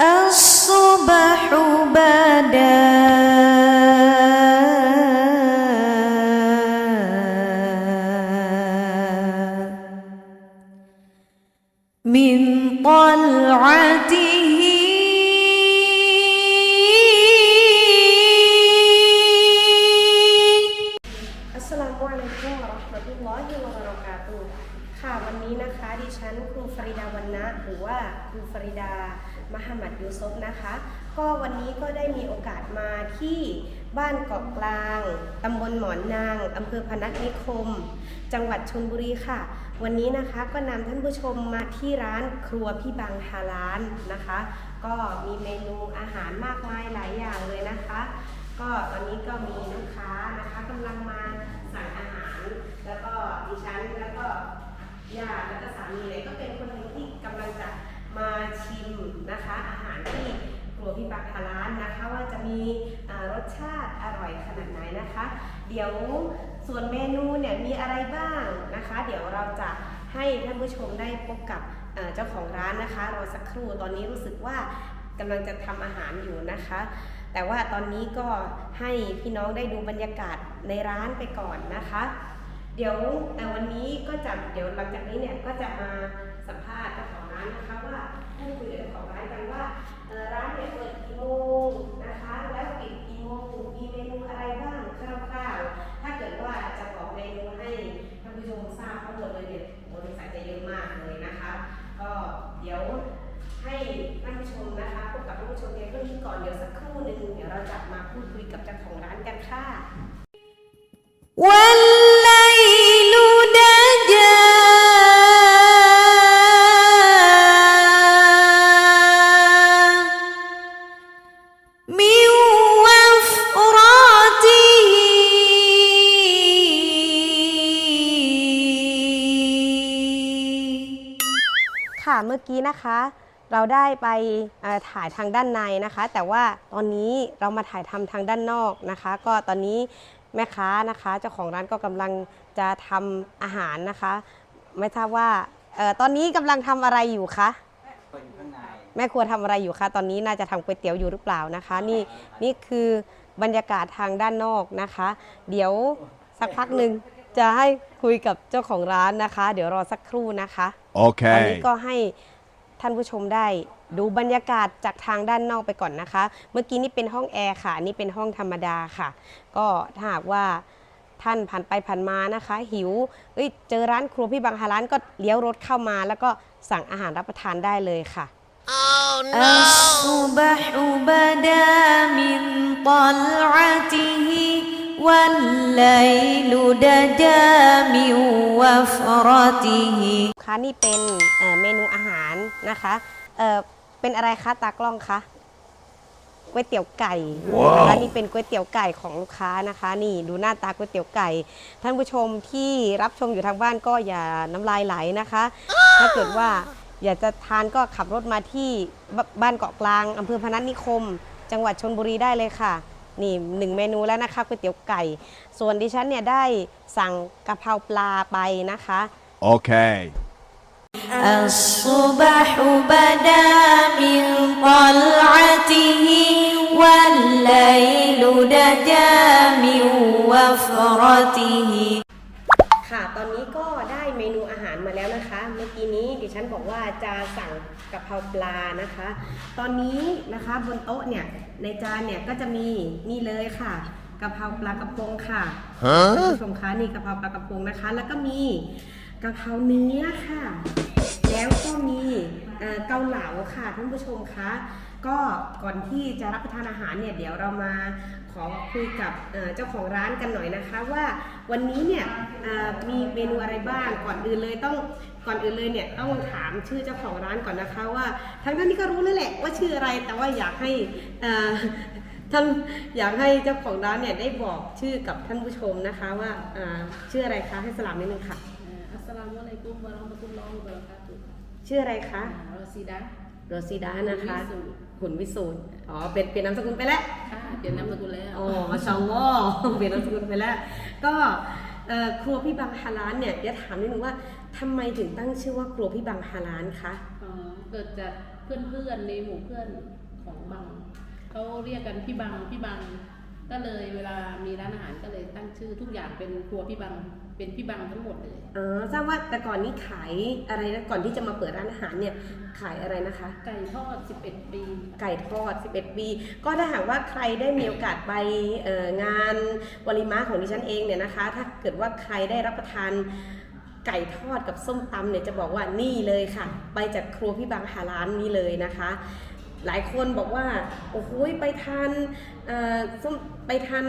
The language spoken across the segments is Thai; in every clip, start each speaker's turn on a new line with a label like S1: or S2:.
S1: الصبح بدا من طلعته ۖ
S2: อัสสลามุอะลัยกุมวะเราะห์มะตุลลอฮิวะบะเราะกาตุฮ์ค่ะวันนี้นะคะ ดิฉันครูฟริดาวันนะหรือว่าครูฟริดา มหมัดยูซุฟนะคะ ก็วันนี้ก็ได้มีโอกาสมาที่บ้านเกาะกลางตำบลหมอนนางอำเภอพนัสนิคม จังหวัดชลบุรีค่ะ วันนี้นะคะก็นำท่านผู้ชมมาที่ร้านครัวพี่บังฮาลานนะคะ ก็มีเมนูอาหารมากมายหลายอย่างเลยนะคะ ก็ตอนนี้ก็มีลูกค้านะคะกำลังมาสั่งอาหาร แล้วก็ดิฉันแล้วก็ญาติแล้วก็สามีเลยก็เป็น มาชิมนะคะ อาหารที่ครัวพี่ปักฮาลานนะคะ ว่าจะมีรสชาติอร่อยขนาดไหนนะคะ เดี๋ยวส่วนเมนูเนี่ยมีอะไรบ้างนะคะ เดี๋ยวเราจะให้ท่านผู้ชมได้พบกับเจ้าของร้านนะคะรอสักครู่ตอนนี้รู้สึกว่ากำลังจะทำอาหารอยู่นะคะ แต่ว่าตอนนี้ก็ให้พี่น้องได้ดูบรรยากาศในร้านไปก่อนนะคะ เดี๋ยวแต่วันนี้ก็จะเดี๋ยวหลังจากนี้เนี่ยก็จะมา ค่ะวันไลลูดาจา ค่ะเมื่อกี้นะคะ เราได้ไปเอ่อถ่ายทางด้านในนะคะ แต่ว่าตอนนี้เรามาถ่ายทำทางด้านนอกนะคะ ก็ตอนนี้แม่ค้านะคะเจ้าของร้านก็กำลังจะทำอาหารนะคะ ไม่ทราบว่าเอ่อตอนนี้กำลังทำอะไรอยู่คะ
S3: คนอยู่ข้างใน
S2: แม่ครัวทำอะไรอยู่คะตอนนี้น่าจะทำก๋วยเตี๋ยวอยู่หรือเปล่านะคะ นี่นี่คือบรรยากาศทางด้านนอกนะคะ เดี๋ยวสักพักหนึ่งจะให้คุยกับเจ้าของร้านนะคะ เดี๋ยวรอสักครู่นะคะตอนนี้
S4: Okay.
S2: ก็ให้ ท่านผู้ชมได้ดูบรรยากาศจากทางด้านนอกไปก่อนนะคะ เมื่อกี้นี่เป็นห้องแอร์ค่ะอันนี่เป็นห้องธรรมดาค่ะ ก็ถ้าหากว่าท่านผ่านไปผ่านมานะคะ หิวเอ้ยเจอร้านครัวพี่บางฮาร้านก็เลี้ยวรถเข้ามา แล้วก็สั่งอาหารรับประทานได้เลยค่ะ
S1: الصبح بدا من طلعته والليل دجا من وفرته
S2: ค่ะ นี่เป็นเอ่อเมนูอาหารนะคะเอ่อเป็นอะไรคะตากล้องคะก๋วยเตี๋ยวไก่นะคะนี่เป็นก๋วยเตี๋ยวไก่ของลูกค้านะคะ นี่ดูหน้าตาก๋วยเตี๋ยวไก่ ท่านผู้ชมที่รับชมอยู่ทางบ้านก็อย่าน้ำลายไหลนะคะ ถ้าเกิดว่าอยากจะทานก็ขับรถมาที่บบ้านเกาะกลางอำเภอพนัสนิคม จังหวัดชนบุรีได้เลยค่ะ นี่หนึ่งเมนูแล้วนะคะก๋วยเตี๋ยวไก่ ส่วนดิฉันเนี่ยได้สั่งกะเพราปลาไปนะคะ
S4: Okay.
S1: الصبح بدا من طلعته والليل دجا من وفرته
S2: ค่ะ ตอนนี้ก็ได้เมนูอาหารมาแล้วนะคะ เมื่อกี้นี้ดิฉันบอกว่าจะสั่งกะเพราปลานะคะ ตอนนี้นะคะบนโต๊ะเนี่ยในจานเนี่ยก็จะมีนี่เลยค่ะกะเพราปลากระพงค่ะท่านผู้ชมคะนี่กะเพราปลากระพงนะคะ แล้วก็มีกะเพราเนื้อค่ะ แล้วก็มีเกาเหลาค่ะท่านผู้ชมคะก็ก่อนที่จะรับประทานอาหารเนี่ยเดี๋ยวเรามาขอคุยกับเจ้าของร้านกันหน่อยนะคะ ว่าวันนี้เนี่ยมีเมนูอะไรบ้างก่อนอื่นเลยต้องก่อนอื่นเลยเนี่ยต้องถามชื่อเจ้าของร้านก่อนนะคะว่าทั้งท่านที่ก็รู้แล้วแหละว่าชื่ออะไรแต่ว่าอยากให้ท่านอยากให้เจ้าของร้านเนี่ยได้บอกชื่อกับท่านผู้ชมนะคะว่าชื่ออะไรคะให้สลามนิดนึงค่ะ
S5: อัสสลามุอะลัยกุมวะเราะห์มะตุลลอฮิวะบะเราะกา
S2: ชื่ออะไรคะ
S5: อ่ารอซีดะ
S2: โรซิดานะคะ
S5: วิสูตร
S2: หุนวิสูตรอ๋อเป็นเปลี่ยนนามสกุลไปแล้ว
S5: ค่ะเปลี่ยนนามสกุลแล้ว
S2: อ๋อมาชาอัลลอฮ์เปลี่ยนนามสกุลไปแล้ว ก็เอ่อครัวพี่บังฮาลานเนี่ยเดี๋ยวถามนิดนึงว่าทำไมถึงตั้งชื่อว่าครัวพี่บังฮาลานคะ
S5: อ๋อเกิดจากพื่อนๆในหมู่เพื่อนของบังเขาเรียกกันพี่บังพี่บังก็เลยเวลามีร้านอาหารก็เลยตั้งชื่อทุกอย่างเป็นครัวพี่บัง เป็นพี่บังทั้งหมดเลย
S2: อ๋อทราบว่าแต่ก่อนนี้ขายอะไรนะก่อนที่จะมาเปิดร้านอาหารเนี่ยขายอะไรนะคะ
S5: ไก่ทอด 11 ปี
S2: ไก่ทอด 11 ปี ก็ถ้าหากว่าใครได้มีโอกาสไปเอ่องานวลิมาของดิฉันเองเนี่ยนะคะ ถ้าเกิดว่าใครได้รับประทานไก่ทอดกับส้มตำเนี่ยจะบอกว่านี่เลยค่ะ ไปจากครัวพี่บางหาร้านนี้เลยนะคะ หลายคนบอกว่า โอ้โหไปทานเอ่อส้มไปทาน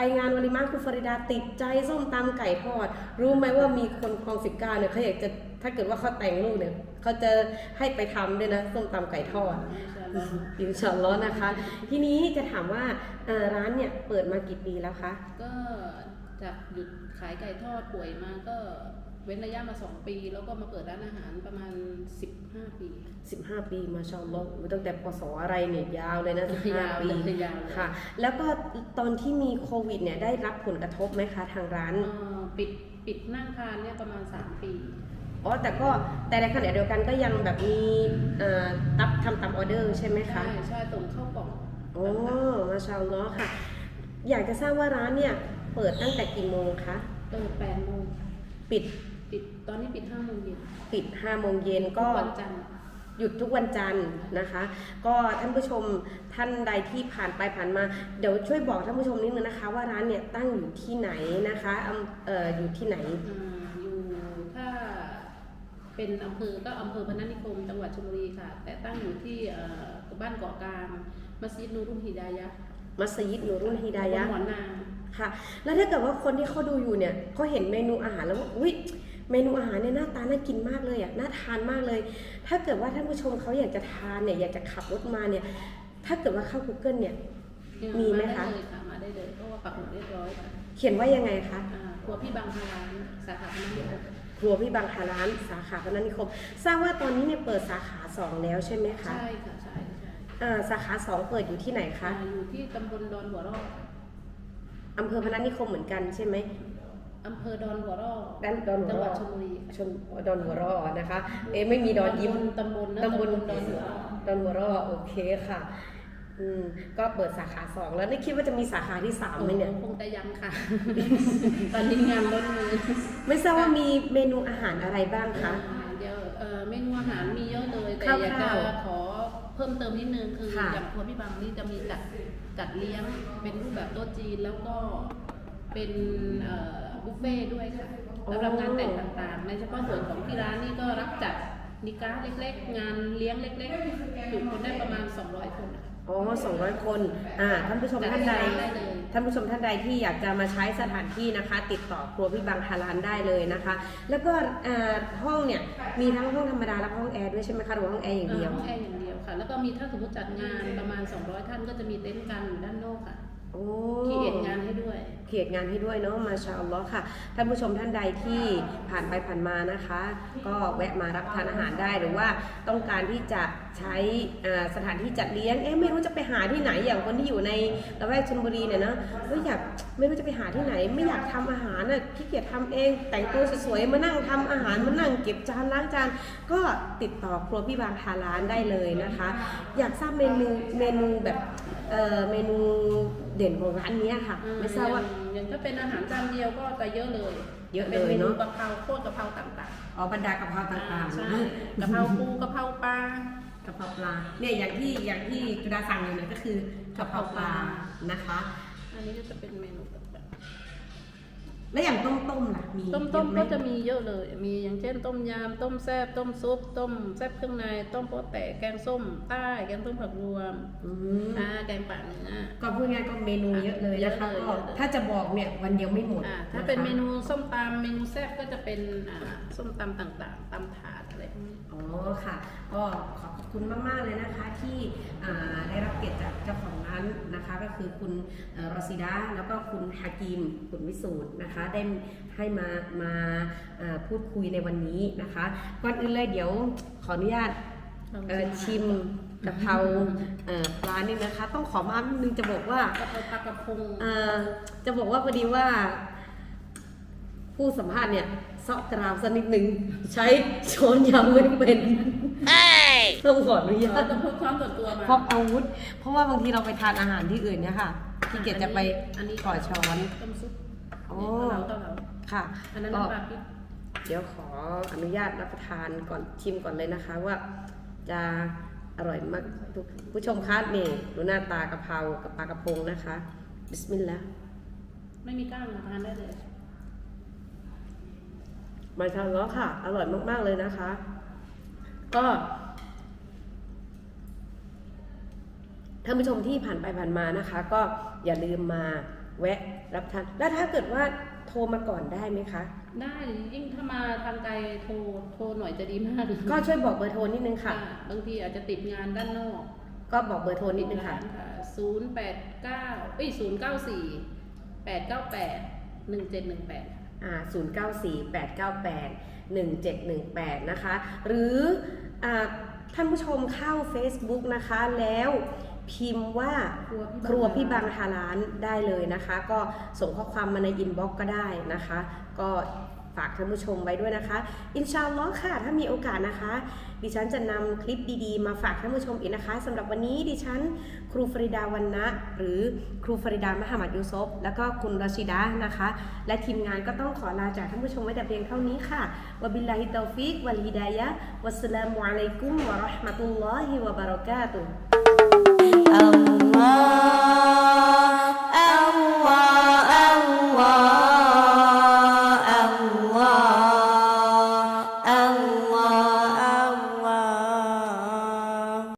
S2: ไปงานวลิมาคุณฟริดาติดใจส้มตำไก่ทอด รู้ไหมว่ามีคนคลองสิบเก้าเนี่ยเขาอยากจะถ้าเกิดว่าเขาแต่งลูกเนี่ยเขาจะให้ไปทำด้วยนะส้มตำไก่ทอดอินชอนล้อนะคะ ทีนี้จะถามว่าร้านเนี่ยเปิดมากี่ปีแล้วคะ
S5: ก็จากหยุดขายไก่ทอดป่วยมาก็ เว้นระยะมา2ปี แล้วก็มาเปิดร้านอาหารประมาณ 15 ปี
S2: 15 ปีมาชาอัลลอฮ์อุ๊ยตั้งแต่ปศอะไรเนี่ยยาวเลยนะ
S5: ยาว
S2: 15ปี
S5: เลยยาวเลย
S2: ค่ะ แล้วก็ตอนที่มีโควิดเนี่ยได้รับผลกระทบไหมคะทางร้าน
S5: เอ่อปิดปิดนั่งทานเนี่ยประมาณ 3 ปี
S2: อ๋อแต่ก็แต่ในขณะเดียวกันก็ยังแบบมีเอ่อตับทำตามออเดอร์ใช่ไหมคะ
S5: ใช่ใช่ส่งเข้ากล่อง
S2: โอ้มาชาอัลลอฮ์ค่ะ อยากจะทราบว่าร้านเนี่ยเปิดตั้งแต่กี่โมงคะ
S5: เปิด8โมง
S2: ปิด
S5: ปิดตอนนี้ปิด5โมงเย็น
S2: ปิด5โมงเย็นก็
S5: ทุวันจันทร์
S2: หยุดทุกวันจันทร์นะคะ ก็ท่านผู้ชมท่านใดที่ผ่านไปผ่านมา เดี๋ยวช่วยบอกท่านผู้ชมนิดนึงนะคะ ว่าร้านเนี่ยตั้งอยู่ที่ไหนนะคะอำเอ่ออยู่ที่ไหน
S5: อ่าอยู่ถ้าเป็นอำเภอก็อำเภอพนัสนิคมจังหวัดชลบุรีค่ะ แต่ตั้งอยู่ที่เอ่อบ้านเกาะกลางมัสยิดนูรุ่นฮิดายะห์
S2: มัสยิดนูรุ่นฮิดายะ
S5: หมอนนาง
S2: ค่ะ แล้วถ้าเกิดว่าคนที่เขาดูอยู่เนี่ยเขาเห็นเมนูอาหารแล้วว่าอุ๊ย เมนูอาหารเนี่ยหน้าตาน่ากินมากเลยอะน่าทานมากเลย ถ้าเกิดว่าท่านผู้ชมเขาอยากจะทานเนี่ยอยากจะขับรถมาเนี่ย ถ้าเกิดว่าเข้า Google เนี่ย มีไหมคะา
S5: ได้เลยค่ะมาได้เลยเพราะว่าปักหมุดเรียบร้อยค่ะ
S2: เขียนว่ายังไงคะ
S5: อ่าครัวพี่บางฮารานสาขาพนัสนิคม
S2: ครัวพี่บางฮาร้านสาขาพนัสนิคม ทราบว่าตอนนี้เนี่ยเปิดสาขาสองแล้วใช่ไหมคะ
S5: ใช่ค่ะใช่ใช่
S2: อ่าสาขาสองเปิดอยู่ที่ไหนคะ
S5: อ่าอยู่ที่ตำบลดอนหัวรอก
S2: อำเภอพนัสนิคมเหมือนกันใช่ไหม
S5: อำเภอดอนหัวรอก
S2: ด้านดอนหัว
S5: จังห
S2: ร
S5: วั
S2: อ
S5: ดชลบุรีค่ะ
S2: ชนดอนหัวรอนะคะ เอ๊ะไม่มีดอนยิ้ม
S5: ตำบลนะ
S2: ตำบล
S5: ดอนหัวรอก
S2: ดอนหัวรอโอเคค่ะ อืม ก็เปิดสาขาสองแล้วนี่คิดว่าจะมีสาขาที่สามไหมเนี่ย
S5: คงแต่ยังค่ะ ตอนนี้งานล้นมือ
S2: ไม่ทราบว่ามีเมนูอาหารอะไรบ้างคะ
S5: เดี๋ยวเอ่อเมนูอาหารมีเยอะเลย แต่
S2: คร่าวๆ
S5: อยากจะขอเพิ่มเติมนิดนึงคือ
S2: ค่ะ
S5: อย่างครัวพี่บังนี่จะมีจัดจัดเลี้ยงเป็นรูปแบบโต๊ะจีนแล้วก็เป็นเอ่อ บุฟเฟ่ต์ด้วยค่ะสำหรับงานแต่งต่างๆในเฉพาะส่วนของที่ร้านนี่ก็รับจัดนิก้าเล็กๆ งานเลี้ยงเล็กๆจุคนได้ประมาณ 200 คนค่ะ
S2: อ๋อ200 คน อ่า ท่านผู้ชมท่านใด
S5: ได้เลย
S2: ท่านผู้ชมท่านใดที่อยากจะมาใช้สถานที่นะคะ ติดต่อครัวพี่บางฮารานได้เลยนะคะ แล้วก็อ่าห้องเนี่ย มีทั้งห้องธรรมดาและห้องแอร์ด้วยใช่ไหมคะ หรือว่าห้องแอร์อย่างเดียว
S5: ห้องแอร์อย่างเดียวค่ะ แล้วก็มีถ้าสมมติจัดงานประมาณ 200 ท่านก็จะมีเต็นท์กันอยู่ด้านนอกค่ะ
S2: โอ้
S5: ที่เอ็ดงานให้ด้วย
S2: เขียนงานให้ด้วยเนาะมาชาอัลลอฮ์ค่ะ ท่านผู้ชมท่านใดที่ผ่านไปผ่านมานะคะ ก็แวะมารับทานอาหารได้หรือว่าต้องการที่จะใช้อ่าสถานที่จัดเลี้ยงเอ๊ะไม่รู้จะไปหาที่ไหนอย่างคนที่อยู่ในละแวกชลบุรีเนี่ยนะเฮ้ยอยากไม่รู้จะไปหาที่ไหน ไม่อยากทำอาหารน่ะขี้เกียจทำเอง แต่งตัวสวยๆมานั่งทำอาหารมานั่งเก็บจานล้างจานก็ติดต่อครัวพี่บางฮาร้านได้เลยนะคะ อยากทราบเมนูเมนูแบบเอ่อเมนู เด่นของร้านเนี้ยค่ะไม่ทราบว่า
S5: อย่งอย่างถ้าเป็นอาหารจานเดียวก็จะเยอะเลย
S2: เยอะเลย
S5: เป็นเมนู
S2: เนอะ
S5: กะเพราโคตรกะเพราต่าง
S2: อ๋อบรรดากะเพรา
S5: ๆ
S2: ต่างๆ
S5: ใช่
S2: นะ
S5: กะเพราปูกะเพราปลา กะ
S2: เพราปลาเนี่ยอย่างที่อย่างที่จุดาสั่งอยู่เนี่ยก็คือกะเพราปลานะคะ
S5: อันนี้ก็จะเป็นเมนูต่าง
S2: แล้วอย่างต้มต้มๆล่ะมี
S5: ๆต้มต้ม
S2: เยอไห
S5: ก็จะมีเยอะเลย มีอย่างเช่น ต้มยำ ต้มแซ่บต้มซุป ต้มแซ่บเครื่องใน ต้มโป๊ะแตกแกงส้ม ใต้ แกงส้มผักรวม
S2: อืม
S5: อ่าแกงป่าเนื้อ
S2: ก็พูดง่ายๆก็เมนูเยอะเลยนะคะ
S5: เยอะเลย
S2: ก็
S5: เยอะเลย
S2: ถ้าจะบอกเนี่ยวันเดียวไม่หมด
S5: อ่าะ
S2: คะ
S5: ถ้าเป็นเมนูส้มตำเมนูแซ่บก็จะเป็นอ่าส้มตำต่างๆตำถาดอะไรพวกนี้
S2: อ๋อค่ะ ก็ขอบคุณมากๆเลยนะคะที่อ่าได้รับเกียรติจากเจ้าของร้านนะคะ ก็คือคุณเอ่อรอซิดาแล้วก็คุณฮากิมคุณวิสูตรนะคะ ได้ให้มามาอ่าพูดคุยในวันนี้นะคะ ก่อนอื่นเลยเดี๋ยวขออนุญาตเอ่อชิมกะเพราเอ่อปลานี่นะคะ ต้องขอมานิดนึงจะบอกว่า
S5: กะเพราปลากระพง
S2: เอ่อจะบอกว่าพอดีว่า ผู้สัมภาษณ์เนี่ยเซาะกราวสักนิดนึง ใช้ช้อนยาวไม่เป็นต้องขออนุญาต
S5: ต้องพกพร้อมส่วนตัวมา
S2: พกอาวุธ เพราะว่าบางทีเราไปทานอาหารที่อื่นเนี่ยค่ะพี่เกดจะไป
S5: อันนี้
S2: ขอช้อน
S5: ต้มซุป
S2: โอ้ค่ะ
S5: อันนั้น
S2: ก็
S5: นปลาพริก
S2: เดี๋ยวขออนุญาตรับประทานก่อนชิมก่อนเลยนะคะว่า จะอร่อยมากทุกผู้ชมคะนี่ดูหน้าตากะเพรากับปลากระพงนะคะ บิสมิลลาห์
S5: ไม่มีก้างทานได้เลย
S2: มาชาอัลลอฮ์ค่ะ อร่อยมากๆเลยนะคะ ก็ท่านผู้ชมที่ผ่านไปผ่านมานะคะ ก็อย่าลืมมาแวะรับทานแล้วถ้าเกิดว่าโทรมาก่อนได้ไหมคะ
S5: ได้ยิ่งถ้ามาทางไกลโทรโทรหน่อยจะดีมาก
S2: ก็ช่วยบอกเบอร์โทรนิดนึงค่ะ
S5: บางทีอาจจะติดงานด้านนอก
S2: ก็บอกเบอร์โทรนิดนึงค่ะ
S5: ศูนย์แปดเก้าเอ้ยศูนย์ เก้าสี่แปดเก้าแปดหนึ่งเจ็ดหนึ่งแปด
S2: อ่า094898 1718 นะคะ หรืออท่านผู้ชมเข้า Facebook นะคะแล้วพิมพ์ว่าครัวพี่บางฮาลานได้เลยนะคะ ก็ส่งข้อความมาในอินบ็อกก็ได้นะคะ ก็ ฝากท่านผู้ชมไว้ด้วยนะคะ อินชาอัลลอฮ์ค่ะ ถ้ามีโอกาสนะคะ ดิฉันจะนำคลิปดีๆ มาฝากท่านผู้ชมอีกนะคะสำหรับวันนี้ดิฉัน ครูฟริดาวันนะหรือครูฟริดามหามัดยูซฟแล้วก็คุณราชิดานะคะ และทีมงานก็ต้องขอลาจากท่านผู้ชมไว้แต่เพียงเท่านี้ค่ะวบิลลาฮิตตอฟิกวัลฮิดายะวัสสลามุอะลัยกุมวะราะห์มะตุลลอฮิวะบะเราะกาตุฮ์
S1: Allah